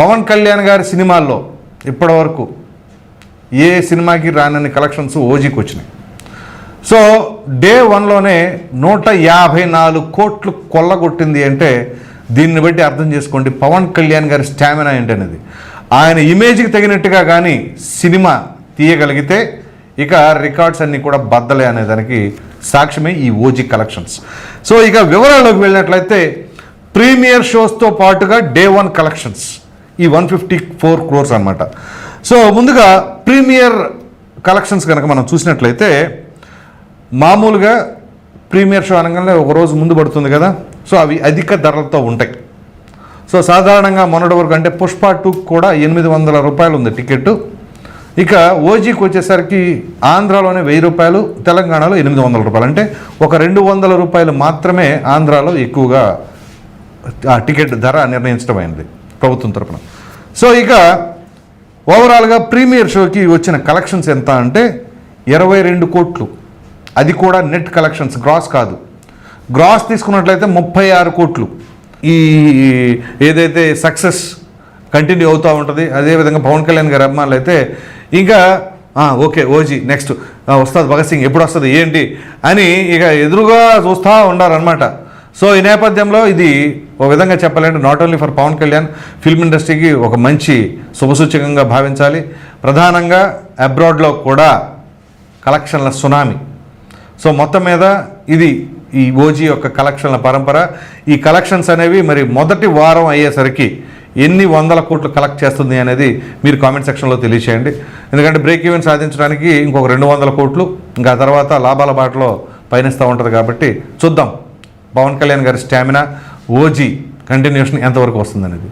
పవన్ కళ్యాణ్ గారి సినిమాల్లో ఇప్పటివరకు ఏ సినిమాకి రానని కలెక్షన్స్ ఓజీకి వచ్చినాయి. సో డే వన్లోనే నూట యాభై నాలుగు కోట్లు కొల్లగొట్టింది అంటే దీన్ని బట్టి అర్థం చేసుకోండి పవన్ కళ్యాణ్ గారి స్టామినా ఏంటనేది. ఆయన ఇమేజ్కి తగినట్టుగా కానీ సినిమా తీయగలిగితే ఇక రికార్డ్స్ అన్నీ కూడా బద్దలే అనే దానికి సాక్ష్యమే ఈ ఓజీ కలెక్షన్స్. సో ఇక వివరాల్లోకి వెళ్ళినట్లయితే ప్రీమియర్ షోస్తో పాటుగా డే వన్ కలెక్షన్స్. ఈ వన్ ఫిఫ్టీ ఫోర్ క్రోర్స్ అనమాట సో ముందుగా ప్రీమియర్ కలెక్షన్స్ కనుక మనం చూసినట్లయితే మామూలుగా ప్రీమియర్ షో అనగానే ఒక రోజు ముందు పడుతుంది కదా సో అవి అధిక ధరలతో ఉంటాయి. సో సాధారణంగా మొన్నటి వరకు అంటే పుష్ప టూ కూడా ఎనిమిది వందల రూపాయలు ఉంది టికెట్ ఇక ఓజీకి వచ్చేసరికి ఆంధ్రాలోనే వెయ్యి రూపాయలు తెలంగాణలో ఎనిమిది వందల రూపాయలు. అంటే ఒక రెండు వందల రూపాయలు మాత్రమే ఆంధ్రాలో ఎక్కువగా ఆ టికెట్ ధర నిర్ణయించడమైనది ప్రభుత్వం తరపున. సో ఇక ఓవరాల్గా ప్రీమియర్ షోకి వచ్చిన కలెక్షన్స్ ఎంత అంటే ఇరవై రెండు కోట్లు. అది కూడా నెట్ కలెక్షన్స్ గ్రాస్ కాదు. గ్రాస్ తీసుకున్నట్లయితే ముప్పై ఆరు కోట్లు. ఈ ఏదైతే సక్సెస్ కంటిన్యూ అవుతూ ఉంటుంది అదేవిధంగా పవన్ కళ్యాణ్ గారి అభిమానులు అయితే ఇంకా ఓకే ఓజీ నెక్స్ట్ వస్తుంది భగత్ సింగ్ ఎప్పుడు వస్తుంది ఏంటి అని ఇక ఎదురుగా చూస్తూ ఉండారనమాట సో ఈ నేపథ్యంలో ఇది ఒక విధంగా చెప్పాలంటే not only for Pawan Kalyan film ఇండస్ట్రీకి ఒక మంచి శుభసూచకంగా భావించాలి. ప్రధానంగా అబ్రాడ్లో కూడా కలెక్షన్ల సునామీ. సో మొత్తం మీద ఇది ఈ ఓజీ యొక్క కలెక్షన్ల పరంపర. ఈ కలెక్షన్స్ అనేవి మరి మొదటి వారం అయ్యేసరికి ఎన్ని వందల కోట్లు కలెక్ట్ చేస్తుంది అనేది మీరు కామెంట్ సెక్షన్లో తెలియచేయండి. ఎందుకంటే బ్రేక్ ఈవెన్ సాధించడానికి ఇంకొక రెండు వందల కోట్లు ఇంకా తర్వాత లాభాల బాటలో పయనిస్తూ ఉంటుంది కాబట్టి చూద్దాం. పవన్ కళ్యాణ్ గారి స్టామినా ఓజీ కంటిన్యూషన్ ఎంతవరకు వస్తుంది అనేది